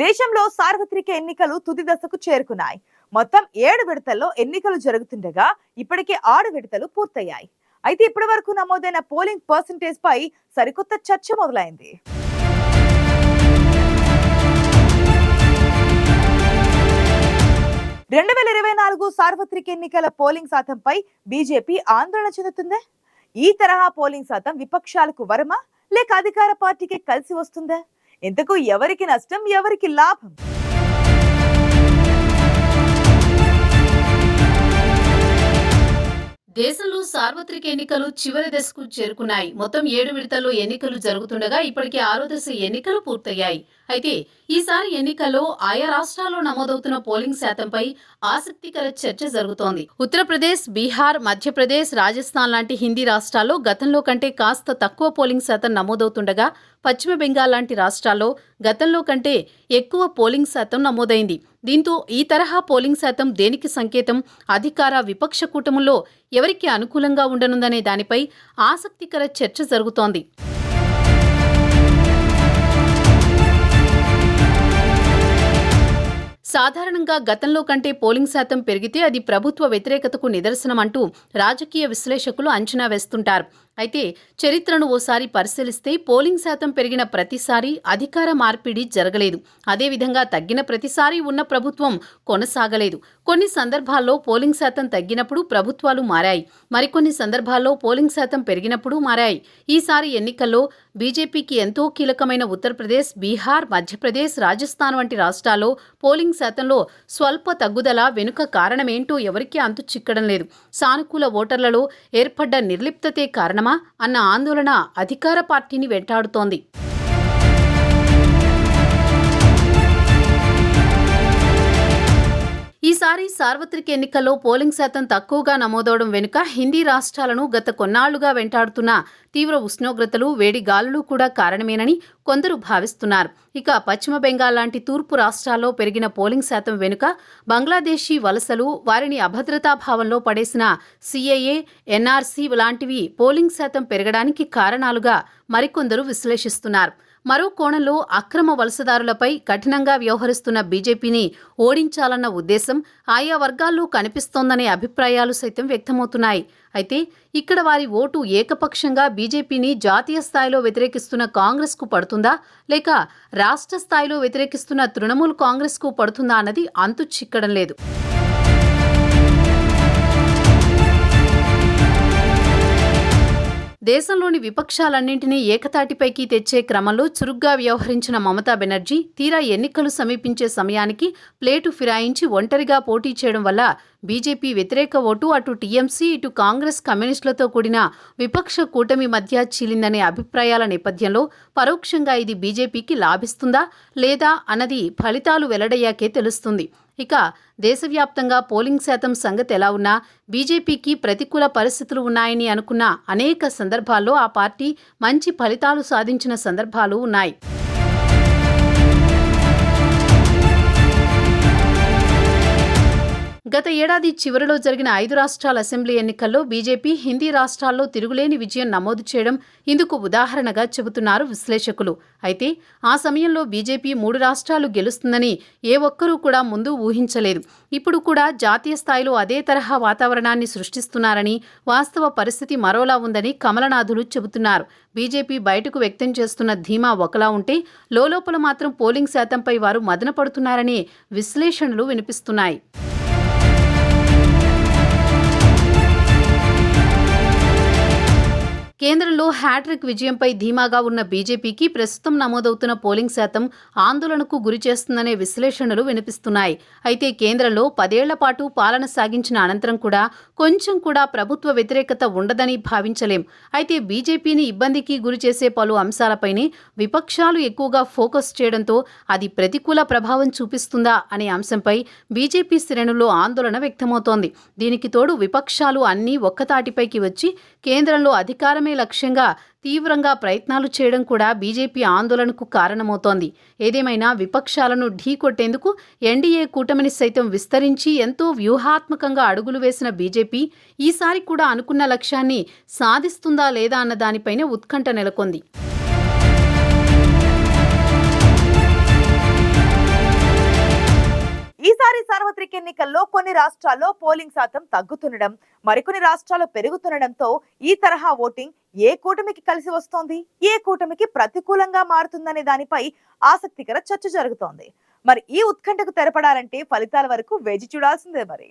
దేశంలో సార్వత్రిక ఎన్నికలు తుది దశకు చేరుకున్నాయి. మొత్తం ఏడు విడతల్లో ఎన్నికలు జరుగుతుండగా ఇప్పటికే ఆరు విడతలు పూర్తయ్యాయి. అయితే ఇప్పటి వరకు నమోదైన పోలింగ్ పర్సంటేజ్ పై సరికొత్త చర్చ మొదలైంది. రెండు వేల ఇరవై నాలుగు సార్వత్రిక ఎన్నికల పోలింగ్ శాతంపై బీజేపీ ఆందోళన చెందుతుందే? ఈ తరహా పోలింగ్ శాతం విపక్షాలకు వరమా? లేక అధికార పార్టీకి కలిసి వస్తుందా? ఇంతకు ఎవరికి నష్టం ఎవరికి లాభం? సార్వత్రిక ఎన్నికలు చివరి దశకు చేరుకున్నాయి. మొత్తం ఏడు విడతల్లో ఎన్నికలు జరుగుతుండగా ఇప్పటికే ఆరో దశ ఎన్నికలు పూర్తయ్యాయి. అయితే ఈసారి ఎన్నికల్లో ఆయా రాష్ట్రాల్లో నమోదవుతున్న పోలింగ్ శాతంపై ఆసక్తికర చర్చ జరుగుతోంది. ఉత్తరప్రదేశ్ బీహార్ మధ్యప్రదేశ్ రాజస్థాన్ లాంటి హిందీ రాష్ట్రాల్లో గతంలో కంటే కాస్త తక్కువ పోలింగ్ శాతం నమోదవుతుండగా పశ్చిమ బెంగాల్ లాంటి రాష్ట్రాల్లో గతంలో కంటే ఎక్కువ పోలింగ్ శాతం నమోదైంది. దీంతో ఈ తరహా పోలింగ్ శాతం దేనికి సంకేతం? అధికార విపక్ష కూటముల్లో ఎవరికి అనుకూలంగా ఉండనుందనే దానిపై ఆసక్తికర చర్చ జరుగుతోంది. సాధారణంగా గతంలో కంటే పోలింగ్ శాతం పెరిగితే అది ప్రభుత్వ వ్యతిరేకతకు నిదర్శనమంటూ రాజకీయ విశ్లేషకులు అంచనా వేస్తుంటారు. అయితే చరిత్రను ఓసారి పరిశీలిస్తే పోలింగ్ శాతం పెరిగిన ప్రతిసారి అధికార మార్పిడి జరగలేదు. అదేవిధంగా తగ్గిన ప్రతిసారి ఉన్న ప్రభుత్వం కొనసాగలేదు. కొన్ని సందర్భాల్లో పోలింగ్ శాతం తగ్గినప్పుడు ప్రభుత్వాలు మారాయి. మరికొన్ని సందర్భాల్లో పోలింగ్ శాతం పెరిగినప్పుడు మారాయి. ఈసారి ఎన్నికల్లో బీజేపీకి ఎంతో కీలకమైన ఉత్తరప్రదేశ్ బీహార్ మధ్యప్రదేశ్ రాజస్థాన్ వంటి రాష్ట్రాల్లో పోలింగ్ శాతంలో స్వల్ప తగ్గుదల వెనుక కారణమేంటో ఎవరికీ అంతు చిక్కడం లేదు. సానుకూల ఓటర్లలో ఏర్పడ్డ నిర్లిప్తతే కారణం చేస్తామా అన్న ఆందోళన అధికార పార్టీని వెంటాడుతోంది. సార్వత్రిక ఎన్నికల్లో పోలింగ్ శాతం తక్కువగా నమోదవడం వెనుక హిందీ రాష్ట్రాలను గత కొన్నాళ్ళుగా వెంటాడుతున్న తీవ్ర ఉష్ణోగ్రతలు వేడి గాలులు కూడా కారణమేనని కొందరు భావిస్తున్నారు. ఇక పశ్చిమ బెంగాల్ లాంటి తూర్పు రాష్ట్రాల్లో పెరిగిన పోలింగ్ శాతం వెనుక బంగ్లాదేశీ వలసలు వారిని అభద్రతా భావంలో పడేసిన సీఏఏ ఎన్ఆర్సీ లాంటివి పోలింగ్ శాతం పెరగడానికి కారణాలుగా మరికొందరు విశ్లేషిస్తున్నారు. మరో కోణంలో అక్రమ వలసదారులపై కఠినంగా వ్యవహరిస్తున్న బీజేపీని ఓడించాలన్న ఉద్దేశం ఆయా వర్గాల్లో కనిపిస్తోందనే అభిప్రాయాలు సైతం వ్యక్తమవుతున్నాయి. అయితే ఇక్కడ వారి ఓటు ఏకపక్షంగా బీజేపీని జాతీయ స్థాయిలో వ్యతిరేకిస్తున్న కాంగ్రెస్కు పడుతుందా? లేక రాష్ట్ర స్థాయిలో వ్యతిరేకిస్తున్న తృణమూల్ కాంగ్రెస్కు పడుతుందా అన్నది అంతు చిక్కడం లేదు. దేశంలోని విపక్షాలన్నింటినీ ఏకతాటిపైకి తెచ్చే క్రమంలో చురుగ్గా వ్యవహరించిన మమతా బెనర్జీ తీరా ఎన్నికలు సమీపించే సమయానికి ప్లేటు ఫిరాయించి ఒంటరిగా పోటీ చేయడం వల్ల బీజేపీ వ్యతిరేక ఓటు అటు టీఎంసీ ఇటు కాంగ్రెస్ కమ్యూనిస్టులతో కూడిన విపక్ష కూటమి మధ్య చీలిందనే అభిప్రాయాల నేపథ్యంలో పరోక్షంగా ఇది బీజేపీకి లాభిస్తుందా లేదా అన్నది ఫలితాలు వెల్లడయ్యాకే తెలుస్తుంది. ఇక దేశవ్యాప్తంగా పోలింగ్ శాతం సంగతి ఎలా ఉన్నా బీజేపీకి ప్రతికూల పరిస్థితులు ఉన్నాయని అనుకున్న అనేక సందర్భాల్లో ఆ పార్టీ మంచి ఫలితాలు సాధించిన సందర్భాలు ఉన్నాయి. గత ఏడాది చివరిలో జరిగిన ఐదు రాష్ట్రాల అసెంబ్లీ ఎన్నికల్లో బీజేపీ హిందీ రాష్ట్రాల్లో తిరుగులేని విజయం నమోదు చేయడం ఇందుకు ఉదాహరణగా చెబుతున్నారు విశ్లేషకులు. అయితే ఆ సమయంలో బీజేపీ మూడు రాష్ట్రాలు గెలుస్తుందని ఏ ఒక్కరూ కూడా ముందు ఊహించలేదు. ఇప్పుడు కూడా జాతీయ స్థాయిలో అదే తరహా వాతావరణాన్ని సృష్టిస్తున్నారని వాస్తవ పరిస్థితి మరోలా ఉందని కమలనాథులు చెబుతున్నారు. బీజేపీ బయటకు వ్యక్తం చేస్తున్న ధీమా ఒకలా ఉంటే లోలోపల మాత్రం పోలింగ్ శాతంపై వారు మదనపడుతున్నారనే విశ్లేషణలు వినిపిస్తున్నాయి. కేంద్రంలో హ్యాట్రిక్ విజయంపై ధీమాగా ఉన్న బీజేపీకి ప్రస్తుతం నమోదవుతున్న పోలింగ్ శాతం ఆందోళనకు గురి చేస్తుందనే విశ్లేషణలు వినిపిస్తున్నాయి. అయితే కేంద్రంలో పదేళ్ళ పాటు పాలన సాగించిన అనంతరం కూడా కొంచెం కూడా ప్రభుత్వ వ్యతిరేకత ఉండదని భావించలేం. అయితే బీజేపీని ఇబ్బందికి గురి చేసే పలు అంశాలపైనే విపక్షాలు ఎక్కువగా ఫోకస్ చేయడంతో అది ప్రతికూల ప్రభావం చూపిస్తుందా అనే అంశంపై బీజేపీ శ్రేణుల్లో ఆందోళన వ్యక్తమవుతోంది. దీనికి తోడు విపక్షాలు అన్నీ ఒక్కతాటిపైకి వచ్చి కేంద్రంలో అధికారం అధికారమే లక్ష్యంగా తీవ్రంగా ప్రయత్నాలు చేయడం కూడా బీజేపీ ఆందోళనకు కారణమవుతోంది. ఏదేమైనా విపక్షాలను ఢీకొట్టేందుకు ఎన్డీఏ కూటమిని సైతం విస్తరించి ఎంతో వ్యూహాత్మకంగా అడుగులు వేసిన బీజేపీ ఈసారి కూడా అనుకున్న లక్ష్యాన్ని సాధిస్తుందా లేదా అన్న దానిపైనే ఉత్కంఠ నెలకొంది. సార్వత్రిక ఎన్నికల్లో కొన్ని రాష్ట్రాల్లో పోలింగ్ శాతం తగ్గుతుండడం మరికొన్ని రాష్ట్రాలు పెరుగుతుండడంతో ఈ తరహా ఓటింగ్ ఏ కూటమికి కలిసి వస్తోంది? ఏ కూటమికి ప్రతికూలంగా మారుతుందనే దానిపై ఆసక్తికర చర్చ జరుగుతోంది. మరి ఈ ఉత్కంఠకు తెరపడాలంటే ఫలితాల వరకు వేచి చూడాల్సిందే మరి.